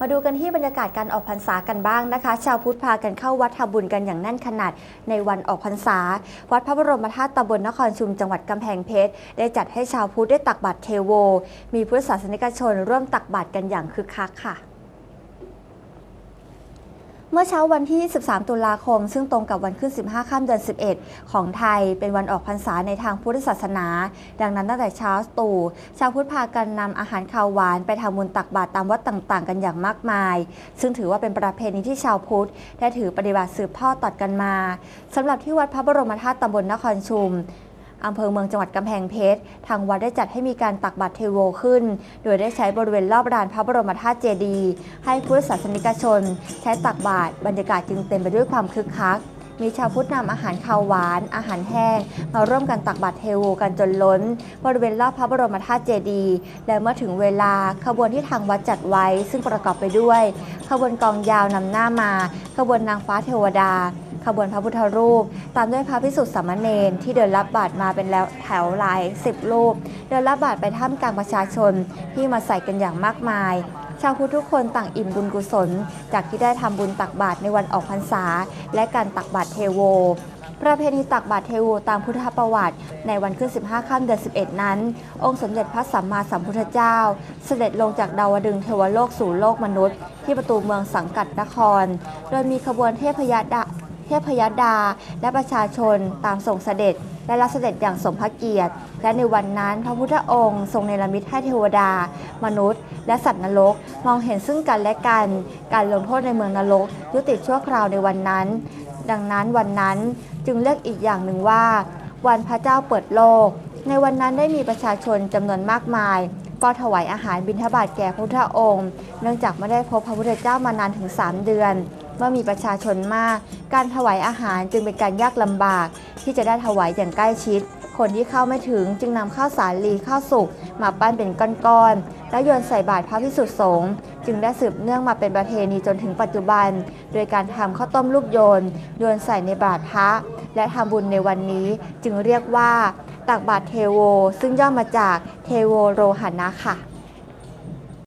มาดูกันที่บรรยากาศการออกพรรษากันบ้างนะคะ ชาวพุทธพากันเข้าวัดทำบุญกันอย่างแน่นขนาดในวันออกพรรษา วัดพระบรมธาตุตำบลนครชุมจังหวัดกำแพงเพชร ได้จัดให้ชาวพุทธได้ตักบาตรเทโว มีพุทธศาสนิกชนร่วมตักบาตรกันอย่างคึกคักค่ะ เมื่อเช้าวันที่ 13 ตุลาคม ซึ่งตรงกับวันขึ้น 15ค่ำเดือน 11 ของไทย เป็นวันออกพรรษาในทางพุทธศาสนา ดังนั้นตั้งแต่เช้าตรู่ ชาวพุทธพากันนำอาหารคาวหวานไปทำบุญตักบาตรตามวัดต่างๆ กันอย่างมากมาย ซึ่งถือว่าเป็นประเพณีที่ชาวพุทธ ได้ถือปฏิบัติสืบทอดต่อกันมาสำหรับที่วัดพระบรมธาตุตำบลนครชุม อำเภอเมืองจังหวัดกำแพงเพชร ทางวัดได้จัดให้มีการตักบาตรเทโวขึ้น โดยได้ใช้บริเวณรอบลานพระบรมธาตุเจดีย์ให้พุทธศาสนิกชน ใช้ตักบาตรบรรยากาศจึงเต็มไปด้วยความคึกคักมีชาวพุทธนำอาหารคาวหวาน อาหารแห้ง มาร่วมกันตักบาตรเทโวกันจนล้น บริเวณรอบพระบรมธาตุเจดีย์และเมื่อถึงเวลาขบวนที่ทางวัดจัดไว้ ซึ่งประกอบไปด้วย ขบวนกองยาวนำหน้ามา ขบวนนางฟ้าเทวดา ขบวนพระพุทธรูป ตามด้วยพระพิสุทธิสามเณรที่เดินรับบาตรมาเป็นแล้วแถวหลายสิบรูป เดินรับบาตรไปท่ามกลางประชาชนที่มาใส่กันอย่างมากมายชาวพุทธทุกคนต่างอิ่มบุญกุศล จากที่ได้ทำบุญตักบาตรในวันออกพรรษา และการตักบาตรเทโว ประเพณีตักบาตรเทโวตามพุทธประวัติ ในวันขึ้น 15 ค่ำเดือน 11 นั้น องค์สมเด็จพระสัมมาสัมพุทธเจ้า เสด็จลงจากดาวดึงเทวโลกสู่โลกมนุษย์ ที่ประตูเมืองสังกัดนคร โดยมีขบวนเทพยดาเทพยดา และประชาชนตามส่งเสด็จ และรับเสด็จอย่างสมพระเกียรติ และในวันนั้นพระพุทธองค์ทรงเนรมิตให้เทวดา มนุษย์ และสัตว์นรก มองเห็นซึ่งกันและกัน การลงโทษในเมืองนรก ยุติชั่วคราวในวันนั้น ดังนั้นวันนั้น จึงเรียกอีกอย่างหนึ่งว่า วันพระเจ้าเปิดโลก ในวันนั้นได้มีประชาชนจำนวนมากมายเฝ้าถวายอาหารบิณฑบาตแก่พระพุทธองค์ เนื่องจากไม่ได้พบพระพุทธเจ้ามานานถึง 3 เดือน เมื่อมีประชาชนมาก การถวายอาหารจึงเป็นการยากลำบากที่จะได้ถวายอย่างใกล้ชิด คนที่เข้าไม่ถึงจึงนำข้าวสาลีข้าวสุกมาปั้นเป็นก้อนๆแล้วโยนใส่บาตรพระพิสุทธิสงฆ์จึงได้สืบเนื่องมาเป็นประเพณีจนถึงปัจจุบัน โดยการทำข้าวต้มลูกโยนโยนใส่ในบาตรพระ และทำบุญในวันนี้จึงเรียกว่าตักบาตรเทโว ซึ่งย่อมาจากเทโวโรหณะค่ะ